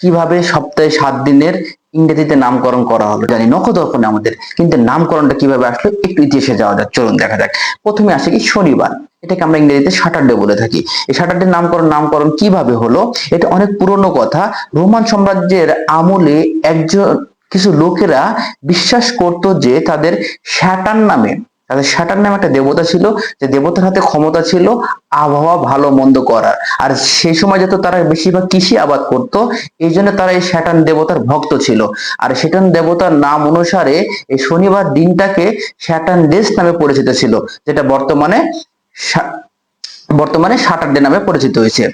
কীভাবে সপ্তাহে সাত দিনের ইংরেজিতে নামকরণ করা হলো জানি নখদর্পণে আমাদের, কিন্তু নামকরণটা কীভাবে আসলো একটু ইতিহাসে যাওয়া যাক, চলুন দেখা যাক। প্রথমে আসে কি শনিবার, এটাকে আমরা ইংরেজিতে স্যাটারডে বলে থাকি। এই স্যাটারডে নামকরণ নামকরণ কীভাবে হলো? এটা অনেক পুরনো কথা। রোমান সাম্রাজ্যের আমলে একজন, কিছু লোকেরা বিশ্বাস করত যে তাদের স্যাটার নামে তাদের স্যাটার নামে একটা দেবতা ছিল, যে দেবতার হাতে ক্ষমতা ছিল, আবহাওয়া ভালো মন্দ করার। আর সেই সময় যেহেতু তারা বেশিরভাগ কৃষি আবাদ করত, এই জন্য তারা এই স্যাটান দেবতার ভক্ত ছিল। আর স্যাটান দেবতার নাম অনুসারে এই শনিবার দিনটাকে স্যাটান ডেস নামে পরিচিত ছিল, যেটা বর্তমানে বর্তমানে স্যাটারডে নামে পরিচিত হয়েছে।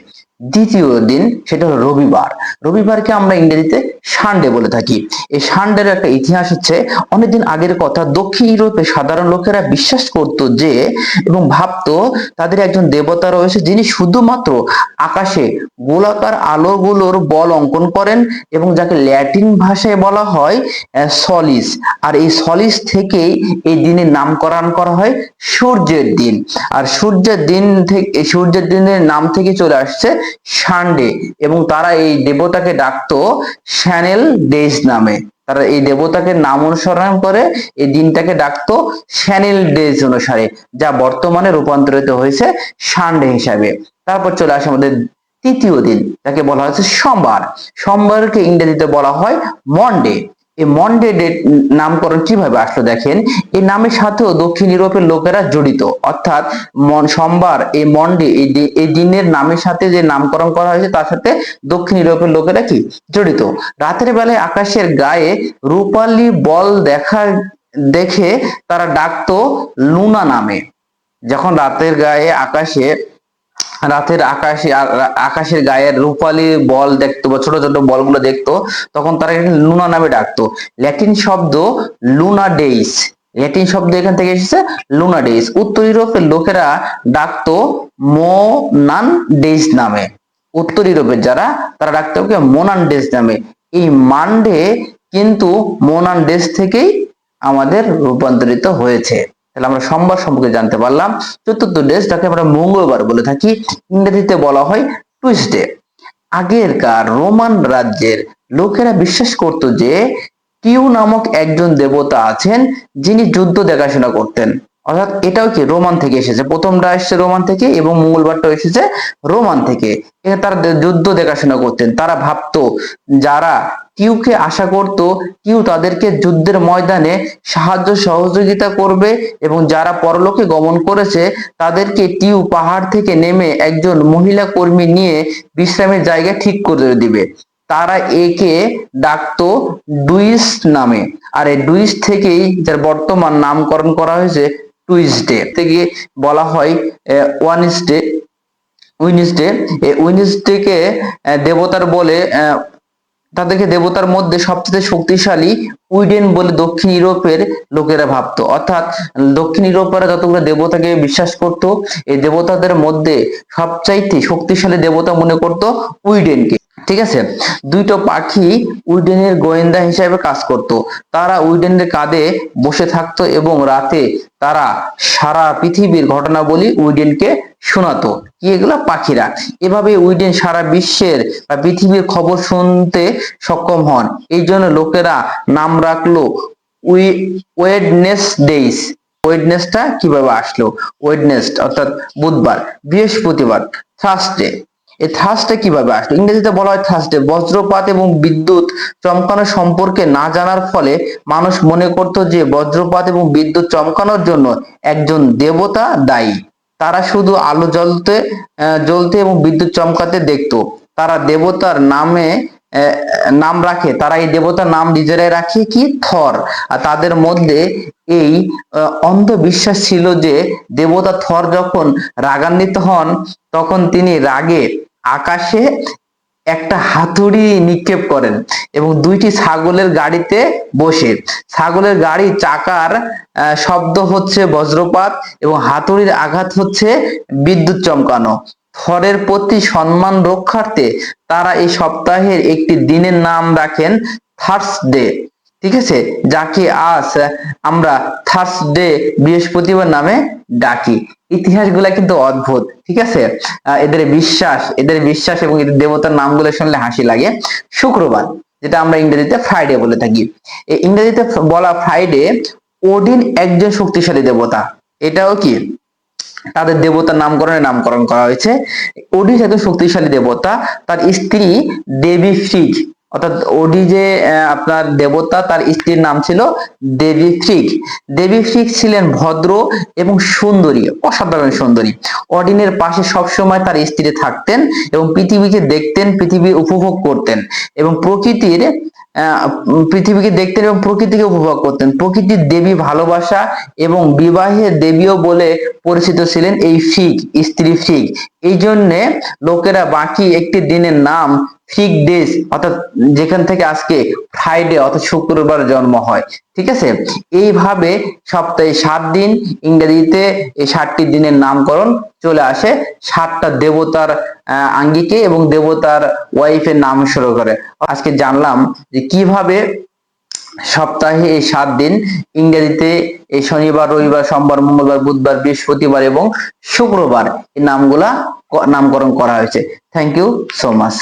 দ্বিতীয় দিন সেটা হলো রবিবার। রবিবারকে আমরা ইংরেজিতে সানডে বলে থাকি। এই সানডের একটা ইতিহাস হচ্ছে, অনেকদিন আগের কথা, দক্ষিণ ইউরোপে সাধারণ লোকেরা বিশ্বাস করত যে এবং ভাবতো তাদের একজন দেবতা রয়েছে যিনি শুধুমাত্র আকাশে গোলাকার আলোগুলোর বল অঙ্কন করেন এবং যাকে ল্যাটিন ভাষায় বলা হয় সলিস। আর এই সলিস থেকেই এই দিনের নামকরণ করা হয় সূর্যের দিন। আর সূর্যের দিন থেকে সূর্যের দিনের নাম থেকে চলে আসছে সানডে এবং তারা এই দেবতাকে ডাকতো শ্যানেল ডেজ নামে। তারা এই দেবতাকে নাম অনুসরণ করে এই দিনটাকে ডাকতো শ্যানেল ডেজ অনুসারে, যা বর্তমানে রূপান্তরিত হয়েছে সানডে হিসাবে। তারপর চলে আসে আমাদের তৃতীয় দিন, যাকে বলা হয়েছে সোমবার। সোমবারকে ইংরেজিতে বলা হয় মন্ডে। এই মন্ডে ডেট নামকরণ কীভাবে আসলো দেখেন? এই নামের সাথেও দক্ষিণ ইউরোপের লোকেরা জড়িত। অর্থাৎ সোমবার এই মন্ডে এই দিনের নামের সাথে যে নামকরণ করা হয়েছে, তার সাথে দক্ষিণ ইউরোপের লোকেরা কি? জড়িত। রাতের বেলায় আকাশের গায়ে রূপালী বল দেখা, দেখে তারা ডাকতো লুনা নামে। যখন রাতের গায়ে আকাশে রাতের আকাশে আকাশের গায়ের রূপালী বল দেখতো বা ছোট ছোট বলগুলো দেখতো, তখন তারা লুনা নামে ডাকতো। ল্যাটিন শব্দ লুনা ডেইস ল্যাটিন শব্দ এখান থেকে এসেছে লুনা ডেইস উত্তর ইউরোপের লোকেরা ডাকতো মোনান ডেইস নামে। উত্তর ইউরোপের যারা, তারা ডাকতো ওকে মোনান ডেস নামে। এই মানডে কিন্তু মোনান ডেস থেকেই আমাদের রূপান্তরিত হয়েছে। তাহলে আমরা সোমবার সম্পর্কে জানতে পারলাম। চতুর্থ ডেস যাকে আমরা মঙ্গলবার বলে থাকি, ইংরেজিতে বলা হয় টুইসডে আগেরকার রোমান রাজ্যের লোকেরা বিশ্বাস করত যে, কিউ নামক একজন দেবতা আছেন যিনি যুদ্ধ দেখাশোনা করতেন। অর্থাৎ এটাও কি? রোমান থেকে এসেছে। প্রথমটা এসেছে রোমান থেকে এবং মঙ্গলবারটা এসেছে রোমান থেকে। তারা যুদ্ধ দেখাশোনা করতেন। তারা ভাবতো, যারা কিউকে আশা করত, কিউ তাদেরকে যুদ্ধের ময়দানে সাহায্য সহযোগিতা করবে এবং যারা পরলোকে গমন করেছে, তাদেরকে টিউ পাহাড় থেকে নেমে একজন মহিলা কর্মী নিয়ে বিশ্রামের জায়গা ঠিক করে দিবে। তারা একে ডাকতো ডুইস নামে। আর এই ডুইস থেকেই যার বর্তমান নামকরণ করা হয়েছে টুইসডে থেকে বলা হয় ওয়ানসডে উইনিসডে এই উইনিসডেকে দেবতার বলে তাদেরকে দেবতার মধ্যে সবচেয়ে শক্তিশালী উইডেন বলে দক্ষিণ ইউরোপের লোকেরা ভাবতো। অর্থাৎ দক্ষিণ ইউরোপেরা যতগুলো দেবতাকে বিশ্বাস করত, এই দেবতাদের মধ্যে সবচাইতে শক্তিশালী দেবতা মনে করত উইডেনকে। ঠিক আছে? দুইটো পাখি উইডেনের গোয়েন্দা হিসাবে কাজ করত। তারা উইডেনের কাঁধে বসে থাকতো এবং রাতে তারা সারা পৃথিবীর ঘটনাবলী উইডেনকে শোনাতো। কি এগুলা? পাখিরা। এভাবে উইডেন সারা বিশ্বের বা পৃথিবীর খবর শুনতে সক্ষম হন। এই জন্য লোকেরা নাম রাখল উই ওয়েডনেস ডেইস ওয়েডনেসটা কীভাবে আসলো? ওয়েডনেস অর্থাৎ বুধবার, বৃহস্পতিবার, থার্সডে। এই থার্সডে কীভাবে আসলো? ইংরেজিতে বলা হয় থার্সডে বজ্রপাত এবং বিদ্যুৎ চমকানো সম্পর্কে না জানার ফলে মানুষ মনে করত যে বজ্রপাত এবং বিদ্যুৎ চমকানোর জন্য একজন দেবতা দায়ী। তারা শুধু আলো জ্বলতে জ্বলতে এবং বিদ্যুৎ চমকাতে দেখতো। তারা দেবতার নামে নাম রাখে। তারা এই দেবতার নাম নিজেরাই রাখে কি? থর। আর তাদের মধ্যে এই অন্ধবিশ্বাস ছিল যে দেবতা থর যখন রাগান্বিত হন, তখন তিনি রাগে আকাশে একটা হাতুড়ি নিক্ষেপ করেন এবং দুইটি ছাগলের গাড়িতে বসে। ছাগলের গাড়ি চাকার শব্দ হচ্ছে বজ্রপাত এবং হাতুড়ির আঘাত হচ্ছে বিদ্যুৎ চমকানো। থরের প্রতি সম্মান রক্ষার্থে তারা এই সপ্তাহের একটি দিনের নাম রাখেন থার্সডে। ঠিক আছে? যাকে আজ আমরা থার্সডে বৃহস্পতিবার নামে ডাকি। ইতিহাসগুলা কিন্তু অদ্ভুত, ঠিক আছে? এদের বিশ্বাস এদের বিশ্বাস এবং এদের দেবতার নামগুলো শুনলে হাসি লাগে। শুক্রবার, যেটা আমরা ইংরেজিতে ফ্রাইডে বলে থাকি। এই ইংরেজিতে বলা ফ্রাইডে ওডিন একজন শক্তিশালী দেবতা। এটাও কি? তাদের দেবতার নামকরণে নামকরণ করা হয়েছে। ওডিস একজন শক্তিশালী দেবতা, তার স্ত্রী দেবী ফ্রিগ অর্থাৎ ওডি যে আপনার দেবতা, তার স্ত্রীর নাম ছিল দেবী ফ্রিগ দেবী ফ্রিগ ছিলেন ভদ্র এবং সুন্দরী, অসাধারণ সুন্দরী। অডিনের পাশে সবসময় তার স্ত্রী থাকতেন এবং পৃথিবীকে দেখতেন, পৃথিবী উপভোগ করতেন এবং প্রকৃতির পৃথিবীকে দেখতেন এবং প্রকৃতিকে উপভোগ করতেন। প্রকৃতির দেবী ভালোবাসা এবং বিবাহের দেবীও বলে পরিচিত ছিলেন এই ফিগ স্ত্রী ফিগ এই জন্যে লোকেরা বাকি একটি দিনের নাম ফিগ ডেজ অর্থাৎ যেখান থেকে আজকে ফ্রাইডে অর্থাৎ শুক্রবার জন্ম হয়, ঠিক আছে? এইভাবে সপ্তাহে সাত দিন, ইংরেজিতে এই সাতটি দিনের নামকরণ চলে আসে। সাতটা দেবতার আঙ্গিকে এবং দেবতার ওয়াইফের নাম শুরু করে। আজকে জানলাম যে কীভাবে সপ্তাহে এই সাত দিন, ইংরেজিতে এই শনিবার, রবিবার, সোমবার, মঙ্গলবার, বুধবার, বৃহস্পতিবার এবং শুক্রবার এই নামগুলা নামকরণ করা হয়েছে। Thank you so much